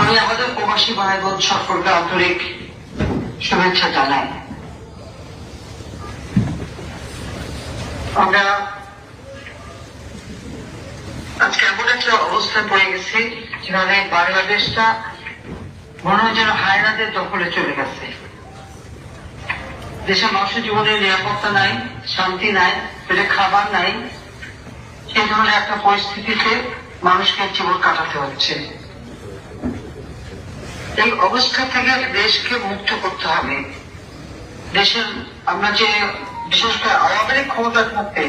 আমি আমাদের প্রবাসী ভাই বোন সকলকে আন্তরিক শুভেচ্ছা জানাই। আমরা আজকে এমন একটা অবস্থায় পড়ে গেছি যেখানে বাংলাদেশটা মনে হয় যেন হায়নাদের দখলে চলে গেছে। দেশের মানুষের জীবনে নিরাপত্তা নাই, শান্তি নাই, পেটে খাবার নাই, সেই ধরনের একটা পরিস্থিতিতে মানুষকে জীবন কাটাতে হচ্ছে। এই অবস্থা থেকে দেশকে মুক্ত করতে হবে। দেশের আমরা যে বিশেষ করে আওয়ামী লীগ ক্ষমতা থাকতে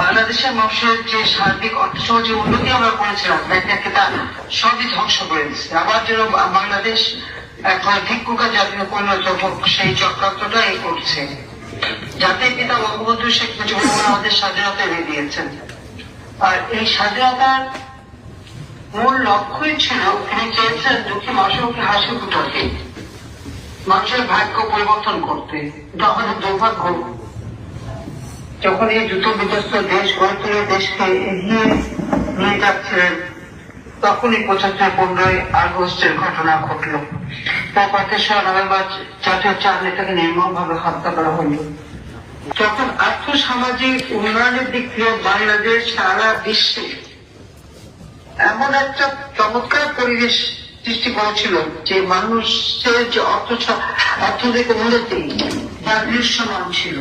বাংলাদেশের মানুষের যে সার্বিক অর্থসহ উন্নতি আমরা করেছিলাম ব্যাংকটাকে তা সবই ধ্বংস করে দিচ্ছে আবার যেন বাংলাদেশ এখন ভিক্ষুকা জাতীয় পরিণত হোক সেই চক্রান্তটা এই করছে। জাতির পিতা বঙ্গবন্ধু শেখ মুজিবুর আমাদের স্বাধীনতা এনে দিয়েছেন। আর এই স্বাধীনতার মূল লক্ষ্যই ছিল তিনি চেয়েছেন দুঃখী মানুষকে হাসি ফুটাতে, মানুষের ভাগ্য পরিবর্তন করতে আমাদের দুর্ভাগ্য। যখন এই যুদ্ধ বিধ্বস্ত দেশ গড়ে তুলে দেশকে এগিয়ে নিয়ে যাচ্ছিলেন তখনই পঁচাত্তর পনেরোই আগস্টের ঘটনা ঘটল। তারপর তেসরা নভেম্বর জাতীয় চার নেতাকে নির্মম ভাবে হত্যা করা হলো। যখন আর্থ সামাজিক উন্নয়নের দিক থেকে বাংলাদেশ সারা বিশ্বে এমন একটা চমৎকার পরিবেশ সৃষ্টি করেছিল যে মানুষের যে অর্থ অর্থনৈতিক উন্নতি তার দৃশ্যমান ছিল।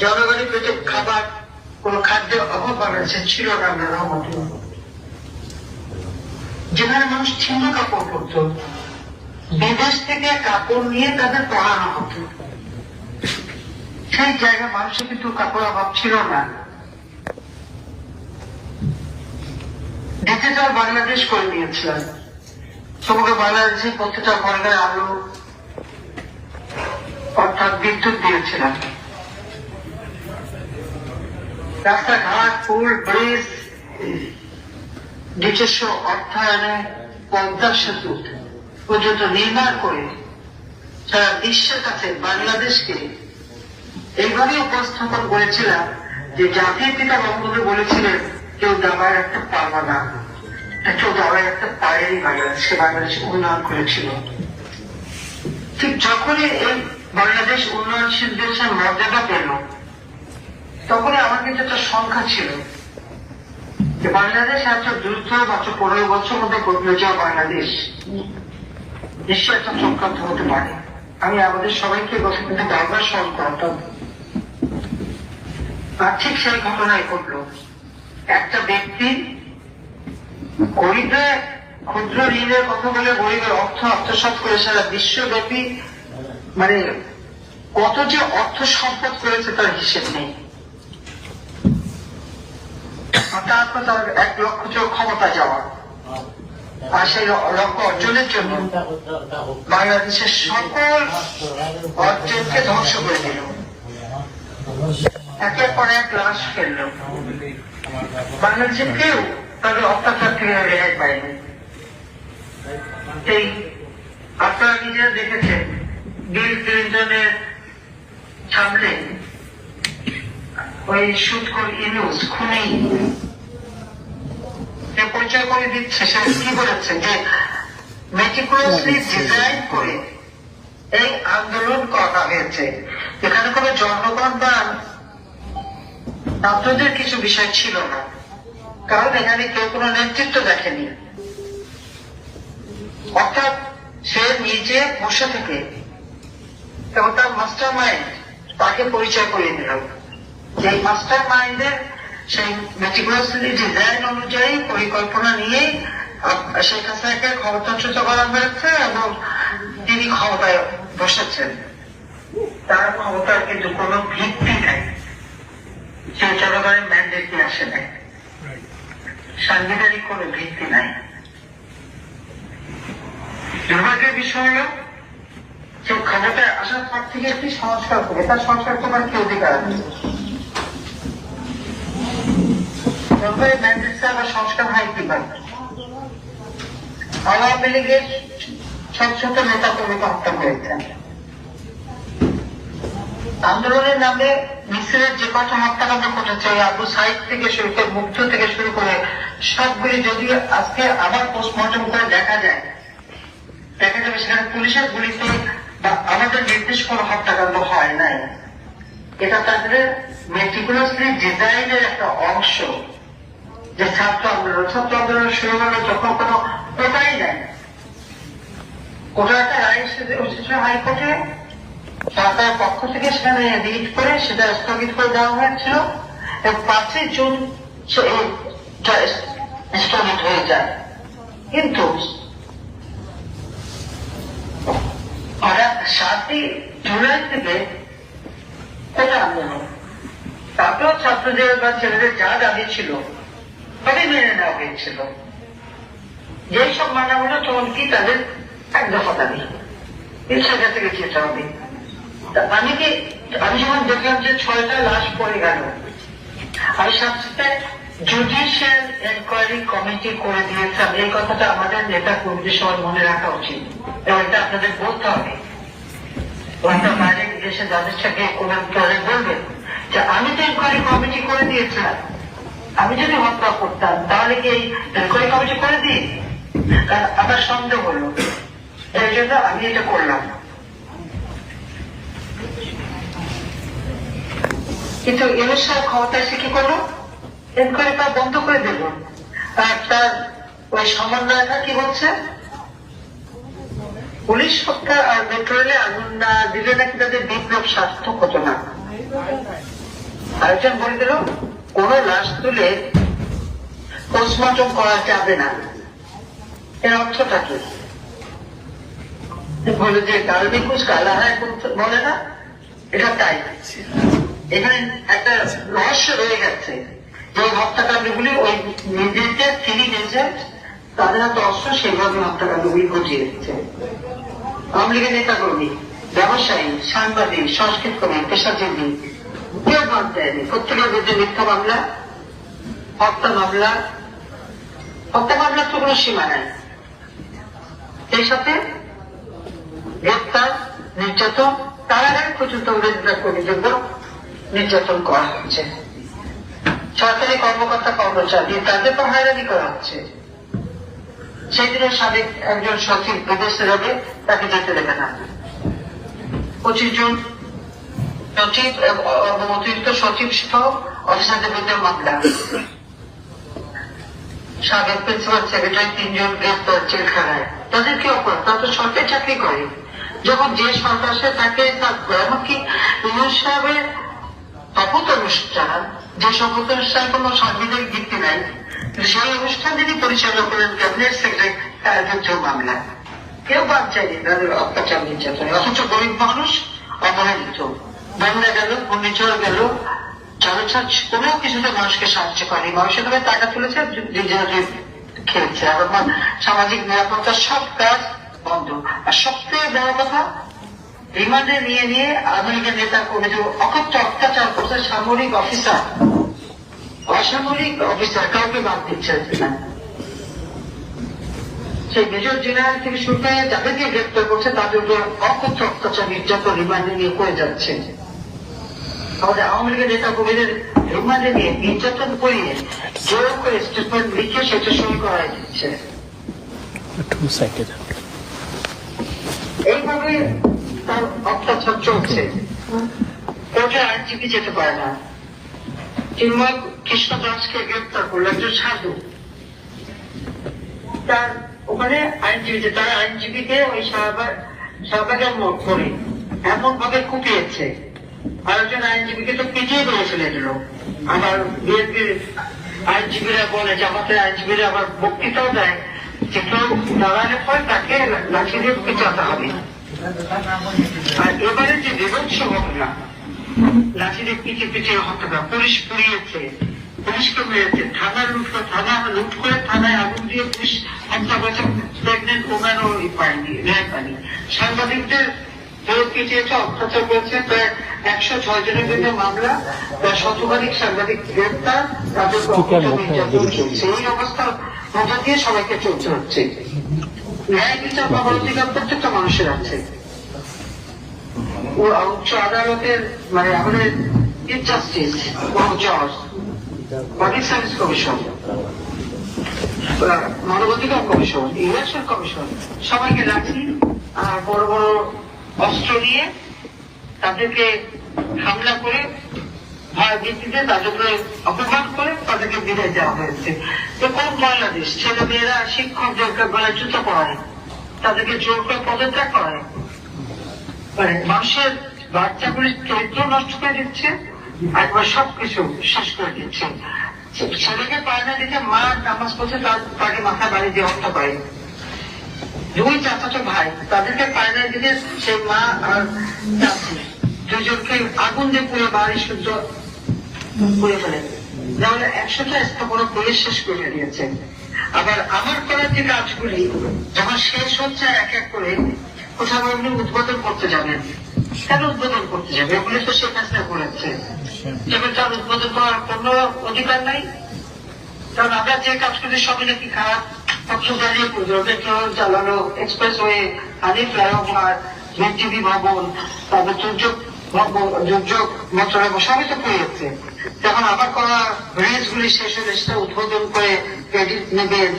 জনগণের পেটে খাবার, কোন খাদ্যের অভাব বাংলাদেশে ছিল না আমরা রহমত যেখানে মানুষ ছিন্ন কাপড় পরত। বিদেশ থেকে কাপড় নিয়ে তাদের পড়ানো হতো। সেই জায়গায় মানুষের কিন্তু কাপড় অভাব ছিল না। ডিজিটাল বাংলাদেশ করে দিয়েছিলেন সমগ্র বাংলাদেশে প্রত্যেকটা ঘরে আলো অর্থাৎ বিদ্যুৎ দিয়েছিলেন রাস্তাঘাট, পুল, ব্রিজ নিজস্ব অর্থায়নে পদ্মা সেতু পর্যন্ত নির্মাণ করে সারা বিশ্বের কাছে বাংলাদেশকে এইভাবে উপস্থাপন করেছিলাম যে জাতির পিতা বঙ্গবন্ধু বলেছিলেন, কেউ দাবায় রাখতে পারবে না। কেউ দাবায় রাখতে পারেনি বাংলাদেশকে বাংলাদেশ উন্নয়ন করেছিল। ঠিক যখনই এই বাংলাদেশ উন্নয়নশীল দেশের মর্যাদা পেল, তখনই আমার কিন্তু একটা সংখ্যা ছিল। বাংলাদেশ এত দ্রুত মাত্র পনেরো বছর মধ্যে বদলে যাওয়া বাংলাদেশ নিশ্চয় একটা চক্রান্ত হতে পারে। আমি আমাদের সবাইকে কথা বারবার স্মরণ করতাম ঠিক সেই ঘটনায় ঘটলো। একটা ব্যক্তি গরিবের ক্ষুদ্র ঋণের কথা বলে গরিবের অর্থ আত্মসাত করে সারা বিশ্বব্যাপী মানে কত যে অর্থ সম্পদ করেছে তার হিসেব নেই। অর্থাৎ তার এক লক্ষ যে ক্ষমতা যাওয়া আর সেই লক্ষ্য অর্জনের জন্য বাংলাদেশের সকল অর্জনকে ধ্বংস করে দিল। একের পর এক লাশ ফেলল। বাংলাদেশের কেউ তাদের অত্যাচার থেকে রেহাই পায়নি। এই আপনারা নিজেরা দেখেছেন, বিল ক্লিন্টনের সামনে ওই সুৎকর ইনুস খুনি পরিচয় করে দিচ্ছে সে কি বলেছে যে মেটিকুলাসলি ডিজাইন করে এই আন্দোলন করা হয়েছে। এখানে কোনো জনগণ বা ছাত্রদের কিছু বিষয় ছিল না। কারণ এখানে কেউ কোনো নেতৃত্ব দেখেনি। অর্থাৎ সে নিজে বসে থেকে এবং তার মাস্টার মাইন্ড তাকে পরিচয় করিয়ে দিল। যে মাস্টার মাইন্ডের সেই মেটিকুলাসলি ডিজাইন অনুযায়ী পরিকল্পনা নিয়ে শেখ হাসিনাকে ক্ষমতাচ্যুত করা হয়েছে এবং তিনি ক্ষমতায় বসেছেন। তার ক্ষমতার কিন্তু কোনো ভিত্তি নাই। সে জনগণের ম্যান্ডেট নিয়ে আসে নাই। সাংবিধানিক কোনো ভিত্তি নাই। দুর্ভাগ্যের বিষয় হল যে ক্ষমতায় আসার পর থেকে একটি সংস্কার করে তার সংস্কার করার কি অধিকার আছে? তবে ম্যান্ডেটটা আবার সংস্কার হয় কীভাবে আওয়ামী লীগের ছোট ছোট নেতা কর্মীকে হত্যা করেছেন আন্দোলনের নামে মিসরের যে কটা হত্যাকাণ্ড ঘটেছে, আবু সাইদ থেকে শুরু করে মুগ্ধ থেকে শুরু করে সবগুলি যদি আজকে আবার পোস্টমর্টম করে দেখা যায়, দেখা যাবে সেখানে পুলিশের গুলিতে বা আমাদের নির্দেশ কোনো হত্যাকাণ্ড হয় নাই। এটা তাদের মেটিকুলাসলি ডিজাইনের একটা অংশ। যে ছাত্র আন্দোলন ছাত্র আন্দোলন শুরু যখন কোনো কোটাই নাই কোটা একটা রায় হাইকোর্টে, সরকারের পক্ষ থেকে সেখানে রিট করে সেটা স্থগিত করে দেওয়া হয়েছিল। এবং পাঁচই জুন স্থগিত হয়ে যায়। কিন্তু ওরা সাতই জুলাই থেকে কোটা আন্দোলন। তারপরেও ছাত্রদের বা ছেলেদের যা দাবি ছিল সবই মেনে নেওয়া হয়েছিল। যেই সব তখন কি তাদের এক দফা দাবি। জায়গা থেকে যেতে হবে। আমি কি, আমি যখন দেখলাম যে ছয়টা লাশ পড়ে গেল আমি সাথে জুডিশিয়াল এনকোয়ারি কমিটি করে দিয়েছিলাম, এই কথাটা আমাদের নেতা কর্মীদের সবাই মনে রাখা উচিত। এবং এটা আপনাদের বলতে হবে। ওইটা বাইরে দেশে যাদের সাথে কোনো বলবেন, যে আমি তো এনকোয়ারি কমিটি করে দিয়েছিলাম। আমি যদি হত্যা করতাম, তাহলে কি এই এনকোয়ারি কমিটি করে দিই? আমার সন্দেহ হলো। এই জন্য আমি এটা করলাম কিন্তু এর সাহেব ক্ষমতা এসে কি করল? এনকোয়ারি তা বন্ধ করে দিল। আর তার ওই সমন্বয়টা কি বলছে? পুলিশ হত্যা আর মেট্রো রেলে আগুন না দিলে নাকি তাদের বিপ্লব সার্থক হতো না। আরেকজন বলে দিল কোন লাশ তুলে পোস্টমর্টম করা যাবে না। এর অর্থটা কি? বলে যে গার্মিকুস কালাহায় বলে না। এটা তাই। এখানে একটা রহস্য রয়ে গেছে। যে হত্যাকাণ্ডগুলি ওই নিজেদের সিভিল এজেন্ট তাদের হাতে অস্ত্র, সেইভাবে হত্যাকাণ্ডগুলি ঘটিয়ে দিচ্ছে। আওয়ামী লীগের নেতা কর্মী ব্যবসায়ী, সাংবাদিক সংস্কৃত কর্মী পেশাজীবী কেউ বাদ দেয়নি? প্রত্যেকের বিরুদ্ধে মিথ্যা মামলা? হত্যা মামলা? হত্যা মামলার তো কোনো সীমা নাই। সেই সাথে গ্রেপ্তার, নির্যাতন কারাগার পর্যন্ত অভিযোগটা কর্মীদের নির্যাতন করা হচ্ছে। সরকারি কর্মকর্তা কর্মচারী, তাদের তো হয়রানি করা হচ্ছে। সেই দিনের সাবেক একজন সচিব বিদেশে যাবে, তাকে যেতে দেবে না। পঁচিশ জন সচিব অতিরিক্ত সচিব সহ অফিসারদের বিরুদ্ধে মামলা। সাবেক প্রিন্সিপাল সেক্রেটারি তিনজন গ্রেপ্তার জেলখানায়। তাদের কি অপরাধ? তারা তো সরকারি চাকরি করে। যখন যে সরকার তাকে এমনকি ইউনুস সাহেবের শপথ অনুষ্ঠান, যে শপথ অনুষ্ঠান কোনো সাংবিধানিক ভিত্তি নাই সেই অনুষ্ঠান যিনি পরিচালনা করেন ক্যাবিনেট সেক্রেটারি মামলা। কেউ বাদ যায়নি তাদের অত্যাচার নির্যাতন। অথচ গরিব মানুষ অবহেলিত। বন্যা গেল ঘূর্ণিঝড় গেল। জলছাড় কোনো কিছুতে মানুষকে সাহায্য করেনি। মানুষের তবে টাকা তুলেছে নিজেরা খেয়েছে। আবার মা- সামাজিক নিরাপত্তার সব কাজ বন্ধ। আর সবথেকে বড় কথা, রিমান্ডে নিয়ে নিয়ে লীগের নেতা কর্মীদের অকথ্য অত্যাচার করছে, সামরিক অফিসার। অসামরিক অফিসার কাউকে বাদ দিচ্ছে সেই মেজর জেনারেল থেকে শুরু করে যাদেরকে গ্রেপ্তার করছে, তাদের উপর অকথ্য অত্যাচার নির্যাতন রিমান্ডে নিয়ে করে যাচ্ছে। আমাদের আওয়ামী লীগের নেতা কর্মীদের রিমান্ডে নিয়ে নির্যাতন করিয়ে জোর করে স্টেটমেন্ট লিখে সেটা সই করাই দিচ্ছে টু এইভাবে তার অত্যাচার চলছে। কোর্টে আইনজীবী যেতে পারে না। চিন্ময় কৃষ্ণ দাসকে গ্রেপ্তার করল একজন সাধু। তার ওখানে আইনজীবী যে তার আইনজীবীকে ওই শাহবাগ শাহবাগের মোড় করে এমন ভাবে কুপিয়েছে। আরেকজন আইনজীবীকে তো পিটিয়ে করে ফেলে দিল আবার বিএনপির আইনজীবীরা বলে, জামাতের আইনজীবীরা আবার বক্তৃতাও দেয় যে কেউ দাঁড়ালে পর তাকে লাঠি দিয়ে পিটাতে হবে। আর এবারে যে বিভৎস ঘটনা, লাঠি দিয়ে পিঠে পিঠে হত্যা, পুলিশ পুড়িয়েছে, পুলিশকে মেরেছে, থানা লুট করে, থানা লুট করে থানায় আগুন দিয়ে পুলিশ হত্যা করেছে প্রেগনেন্ট ওম্যানও পায়নি রেহাই পায়নি। সাংবাদিকদের কেউ পিটিয়েছে অত্যাচার করেছে প্রায় একশো ছয় জনের বিরুদ্ধে মামলা। প্রায় শতকাধিক সাংবাদিক গ্রেপ্তার। তাদের উপর অকথ্য নির্যাতন চলছে। এই অবস্থার মধ্যে দিয়ে সবাইকে চলতে হচ্ছে। ন্যায় বিচার পাওয়ার অধিকার প্রত্যেকটা মানুষের আছে। উচ্চ আদালতের মানে আমাদের ইনজাস্টিস কোনো জজ পাবলিক সার্ভিস কমিশন মানবাধিকার কমিশন ইলেকশন কমিশন সবাইকে রাখি আর বড় বড় অস্ত্র নিয়ে তাদেরকে হামলা করে ভয় ভিত্তিতে তাদেরকে অপমান করে তাদেরকে বিদায় দেওয়া হয়েছে। তো কোন বাংলাদেশ? ছেলে মেয়েরা, শিক্ষকদেরকে গলায় জুতো পড়ায় তাদেরকে জোর করে পদত্যাগ করায়। মানে মানুষের বাচ্চাগুলির চরিত্র নষ্ট করে দিচ্ছে, একবার সবকিছু শেষ করে দিচ্ছে। ছেলেকে পায়না দিতে মা নামাজ পড়ছে তাকে মাথা বাড়ি দিয়ে হত্যা করে। দুই চাচাতো ভাই, তাদেরকে পায়না দিতে সেই মা আর চাচি দুজনকে আগুন দিয়ে পুরো বাড়ি সূর্য পুড়ে ফেলে তাহলে একশোটা স্থাপনা পুলিশ শেষ করে দিয়েছে। আবার আমার করা যে কাজগুলি, যখন শেষ হচ্ছে এক এক করে, কোথাও আপনি উদ্বোধন করতে যাবেন? কেন উদ্বোধন করতে যাবে এগুলি তো শেখ হাসিনা করেছে। যেমন তার উদ্বোধন করার কোনো অধিকার নাই? কারণ আমরা যে কাজগুলি করি সবই নাকি খারাপ। পক্ষ দাঁড়িয়ে চালানো এক্সপ্রেস ওয়ে হানি ফ্লাইওভার বিটিভি ভবন, তারপর দুর্যোগ দুর্যোগ মন্ত্রণালয় যখন করা ব্রিজ গুলি শেষ হলে সেটা উদ্বোধন করে ক্রেডিট নেবেন।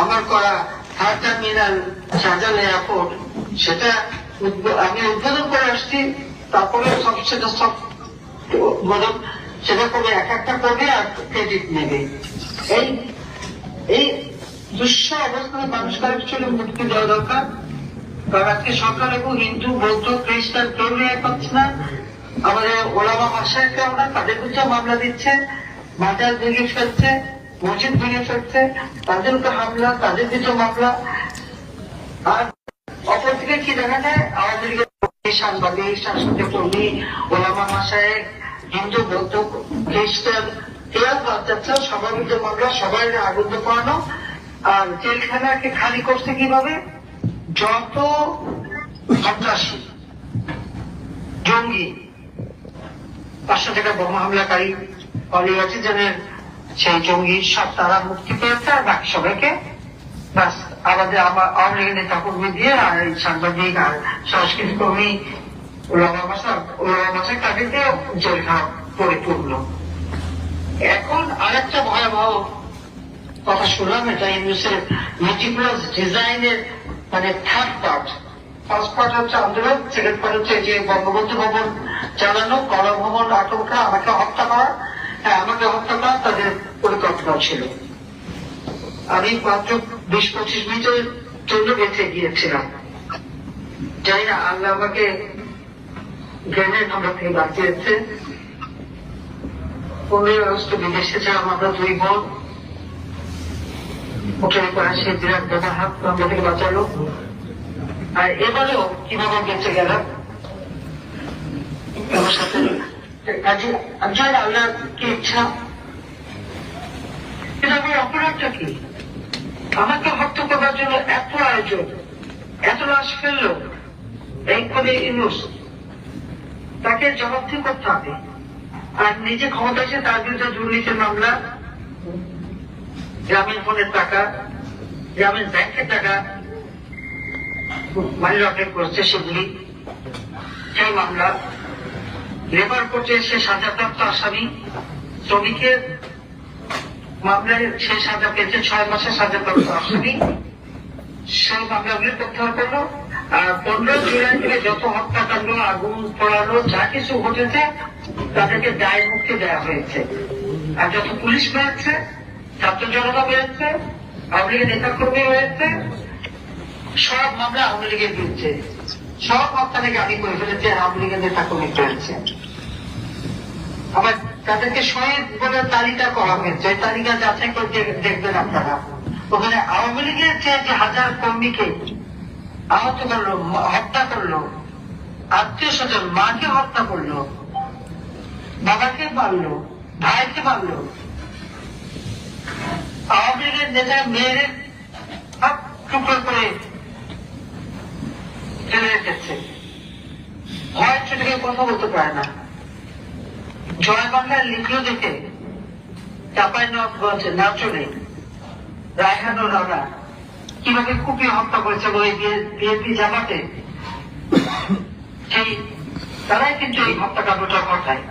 আমার করা থার্ড টার্মিনাল শাহজাহান এয়ারপোর্ট সেটা আমি উদ্বোধন করে আসছি, তারপরে সব সেটা সব উদ্বোধন, সেটা করবে এক একটা করবে আর ক্রেডিট নেবে। এই এই দুঃস্ব অবস্থায় মানুষকে অ্যাকচুয়ালি মুক্তি দেওয়া দরকার। কারণ আজকে সরকার এবং হিন্দু, বৌদ্ধ, খ্রিস্টান কেউ রেয়ার পাচ্ছে না। আমাদের ওলামা ভাষায় কেউ না তাদের বিরুদ্ধে মামলা দিচ্ছে, মাজার ভেঙে ফেলছে, মসজিদ ভেঙে ফেলছে, তাদের উপর হামলা, তাদের বিরুদ্ধে মামলা। আর অপরদিকে কি দেখা যায়? আওয়ামী লীগের সাংবাদিক সাংস্কৃতিক কর্মী, ওলামা ভাষায় হিন্দু, বৌদ্ধ, খ্রিস্টান, এরা বাচ্চা সবার বিরুদ্ধে মামলা, সবাই আগুন করানো আর জেলখানাকে খালি করছে কীভাবে? যত সন্ত্রাসী, জঙ্গি পাঁচশো টাকা বোমা হামলাকারী অলিবাচিজনের সেই জঙ্গি সব তারা মুক্তি পেয়েছে, আর বাকি সবাইকে বাস আমাদের আওয়ামী লীগের নেতা কর্মী দিয়ে আর এই সাংবাদিক আর সংস্কৃতি কর্মী ওলামা ভাষা ওলামা ভাষায় তাদেরকে জেলখানা পরিপূর্ণ। এখন আরেকটা ভয়াবহ কথা শুনলাম এটা ইউনুসের মেটিকুলাস ডিজাইনের মানে থার্ড পার্ট ফার্স্ট পার্ট হচ্ছে আন্দোলন সেকেন্ড পার্ট হচ্ছে যে বঙ্গবন্ধু ভবন চালানো গণভবন আটকা আমাকে হত্যা করা। হ্যাঁ আমাকে হত্যা করা, তাদের পরিকল্পনা ছিল। আমি মাত্র বিশ পঁচিশ মিনিটের জন্য বেঁচে গিয়েছিলাম। জানি না, আল্লাহ আমাকে গ্রেনেড হামলা থেকে বাঁচিয়েছে। পনেরোই আগস্ট বিদেশে ছিলাম আমরা দুই বোন থেকে বাঁচালো। আর এবারেও কীভাবে বেঁচে গেলাম? আমার অপরাধটা কি? আমাকে হত্যা করার জন্য এত আয়োজন, এত লাশ ফেলল, এই করে ইউনুস, তাকে জবাবদি করতে হবে। আর নিজে ক্ষমতা এসে তার বিরুদ্ধে দুর্নীতির মামলা গ্রামীণ ফোনের টাকা, গ্রামীণ ব্যাংকের টাকা মানি লন্ডারিং করছে সেগুলি। সেই মামলা লেবার কোর্টে সে সাজাপ্রাপ্ত আসামি শ্রমিকের মামলায় সে সাজা পেয়েছে, ছয় মাসের সাজাপ্রাপ্ত আসামি। সেই মামলাগুলি প্রত্যাহার করল। আর পনেরো জুলাই থেকে যত হত্যাকাণ্ড, আগুন পড়ানো, যা কিছু ঘটেছে, তাদেরকে দায় মুক্তি দেওয়া হয়েছে। আর যত পুলিশ বেড়েছে ছাত্র জনতা বেড়েছে আওয়ামী লীগের নেতা কর্মী হয়েছে, সব মামলা আওয়ামী লীগের বিরুদ্ধে। সব থেকে আমি করে ফেলেছি আওয়ামী লীগের নেতা কর্মী করেছে আবার তাদেরকে শহীদ বলে তালিকা করা হয়েছে ওই তালিকা যাচাই করে দেখবেন আপনারা। ওখানে আওয়ামী লীগের যে হাজার কর্মীকে আহত করল, হত্যা করল, আত্মীয় স্বজন মাকে হত্যা করল, বাবাকে মারলো, ভাইকে মারলো নেতা মেয়ের হাত টুকরো করে ফেলে রেখেছে। ভয় ছেলেকে কথা বলতে পারে না। জয় বাংলা লিখলো দেখে চাপাই নবাবগঞ্জ না চলে রায়হান রানা কীভাবে কুপিয়ে হত্যা করেছে ওই বিএনপি জামাতে, সেই তারাই কিন্তু এই হত্যাকাণ্ডটা ঘটায়